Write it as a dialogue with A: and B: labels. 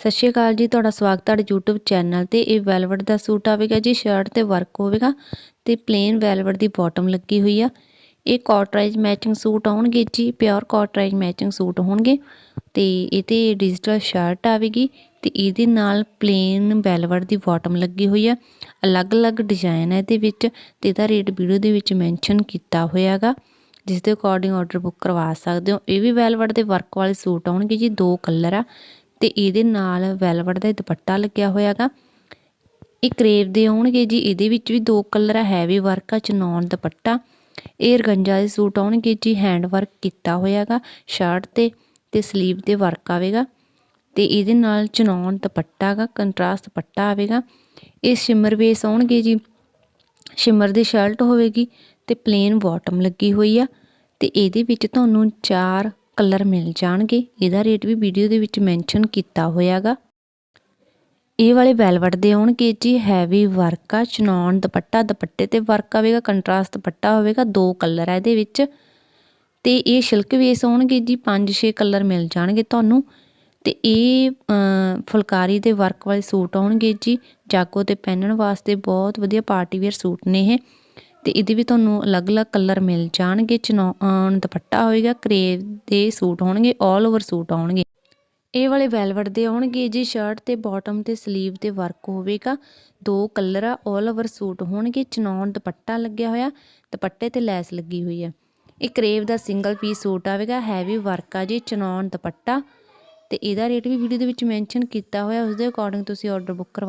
A: ਸਤਿ ਸ਼੍ਰੀ ਅਕਾਲ ਜੀ, ਤੁਹਾਡਾ ਸਵਾਗਤ ਤੁਹਾਡੇ YouTube ਚੈਨਲ ਤੇ। ਇਹ ਵੈਲਵਟ ਦਾ ਸੂਟ ਆਵੇਗਾ ਜੀ ਸ਼ਰਟ ਤੇ ਵਰਕ ਹੋਵੇਗਾ ਤੇ ਪਲੇਨ ਵੈਲਵਟ ਦੀ ਬਾਟਮ ਲੱਗੀ ਹੋਈ ਆ। ਇਹ ਕਾਟਰਾਈਜ਼ ਮੈਚਿੰਗ ਸੂਟ ਆਉਣਗੇ ਜੀ ਪਿਓਰ ਕਾਟਰਾਈਜ਼ ਮੈਚਿੰਗ ਸੂਟ ਹੋਣਗੇ ਤੇ ਇਹ ਤੇ ਡਿਜੀਟਲ ਸ਼ਰਟ ਆਵੇਗੀ ਤੇ ਇਹਦੇ ਨਾਲ ਪਲੇਨ ਵੈਲਵਟ ਦੀ ਬਾਟਮ ਲੱਗੀ ਹੋਈ ਆ। ਅਲੱਗ-ਅਲੱਗ ਡਿਜ਼ਾਈਨ ਹੈ ਇਹਦੇ ਵਿੱਚ ਤੇ ਇਹਦਾ ਰੇਟ ਵੀਡੀਓ ਦੇ ਵਿੱਚ ਮੈਂਸ਼ਨ ਕੀਤਾ ਹੋਇਆਗਾ ਜਿਸ ਦੇ ਅਕੋਰਡਿੰਗ ਆਰਡਰ ਬੁੱਕ ਕਰਵਾ ਸਕਦੇ ਹੋ। ਇਹ ਵੀ ਵੈਲਵਟ ਦੇ ਵਰਕ ਵਾਲੇ ਸੂਟ ਆਉਣਗੇ ਜੀ, ਦੋ ਕਲਰ ਆ। ਤੇ ਇਹਦੇ ਨਾਲ ਵੈਲਵਟ ਦਾ ਦੁਪੱਟਾ ਲੱਗਿਆ ਹੋਇਆਗਾ। ਇਹ ਕਰੇਵ ਦੇ ਆਉਣਗੇ ਜੀ, ਇਹਦੇ ਵਿੱਚ ਵੀ ਦੋ ਕਲਰ ਆ ਹੈਵੀ ਵਰਕ ਆ ਚਨੌਨ ਦੁਪੱਟਾ। ਇਹ ਰਗੰਜਾ ਦੇ ਸੂਟ ਆਉਣਗੇ ਜੀ ਹੈਂਡ ਵਰਕ ਕੀਤਾ ਹੋਇਆਗਾ ਸ਼ਰਟ ਤੇ ਤੇ ਸਲੀਵ ਤੇ ਵਰਕ ਆਵੇਗਾ। ਤੇ ਇਹਦੇ ਨਾਲ ਚਨੌਨ ਦੁਪੱਟਾ ਗਾ ਕੰਟਰਾਸਟ ਦੁਪੱਟਾ ਆਵੇਗਾ। ਇਹ ਸ਼ਿਮਰ ਬੇਸ ਆਉਣਗੇ ਜੀ ਸ਼ਿਮਰ ਦੀ ਸ਼ਰਟ ਹੋਵੇਗੀ ਤੇ ਪਲੇਨ ਬਾਟਮ ਲੱਗੀ ਹੋਈ ਆ। ਤੇ ਇਹਦੇ ਵਿੱਚ ਤੁਹਾਨੂੰ ਚਾਰ ਕਲਰ ਮਿਲ ਜਾਣਗੇ। ਇਹਦਾ ਰੇਟ ਵੀ ਵੀਡੀਓ ਦੇ ਵਿੱਚ ਮੈਂਸ਼ਨ ਕੀਤਾ ਹੋਇਆਗਾ। ਇਹ ਵਾਲੇ ਵੈਲਵਟ ਦੇ ਆਉਣਗੇ ਜੀ ਹੈਵੀ ਵਰਕ ਆ ਚਨੌਨ ਦੁਪੱਟਾ, ਦੁਪੱਟੇ ਤੇ ਵਰਕ ਆਵੇਗਾ ਕੰਟਰਾਸਟ ਦੁਪੱਟਾ ਹੋਵੇਗਾ, ਦੋ ਕਲਰ ਆ ਇਹਦੇ ਵਿੱਚ। ਤੇ ਇਹ ਸਿਲਕ ਵੇਸ ਆਉਣਗੇ ਜੀ 5-6 ਕਲਰ ਮਿਲ ਜਾਣਗੇ ਤੁਹਾਨੂੰ। ਤੇ ਇਹ ਫੁਲਕਾਰੀ ਦੇ ਵਰਕ ਵਾਲੇ ਸੂਟ ਆਉਣਗੇ ਜੀ। ਜਾਗੋ ਤੇ ਪਹਿਨਣ ਵਾਸਤੇ ਬਹੁਤ ਵਧੀਆ ਪਾਰਟੀ ਵੇਅਰ ਸੂਟ ਨੇ ਇਹ। ਤੇ ਇਹਦੇ ਵੀ ਤੁਹਾਨੂੰ ਅਲੱਗ-ਅਲੱਗ ਕਲਰ ਮਿਲ ਜਾਣਗੇ। ਚਨੌਨ ਦੁਪੱਟਾ ਹੋਵੇਗਾ ਕਰੇਵ ਦੇ ਸੂਟ ਹੋਣਗੇ 올 ਓਵਰ ਸੂਟ ਆਉਣਗੇ। ਇਹ ਵਾਲੇ ਵੈਲਵਟ ਦੇ ਆਉਣਗੇ ਜੀ ਸ਼ਰਟ ਤੇ ਬਾਟਮ ਤੇ ਸਲੀਵ ਤੇ ਵਰਕ ਹੋਵੇਗਾ। ਦੋ ਕਲਰ ਆ 올 ਓਵਰ ਸੂਟ ਹੋਣਗੇ ਚਨੌਨ ਦੁਪੱਟਾ ਲੱਗਿਆ ਹੋਇਆ, ਦੁਪੱਟੇ ਤੇ ਲੈਸ ਲੱਗੀ ਹੋਈ ਹੈ। ਇਹ ਕਰੇਵ ਦਾ ਸਿੰਗਲ ਪੀਸ ਸੂਟ ਆਵੇਗਾ ਹੈਵੀ ਵਰਕ ਆ ਜੀ ਚਨੌਨ ਦੁਪੱਟਾ। ਤੇ ਇਹਦਾ ਰੇਟ ਵੀ ਵੀਡੀਓ ਦੇ ਵਿੱਚ ਮੈਂਸ਼ਨ ਕੀਤਾ ਹੋਇਆ ਉਸ ਦੇ ਅਕੋਰਡਿੰਗ ਤੁਸੀਂ ਆਰਡਰ ਬੁੱਕ ਕਰਵਾ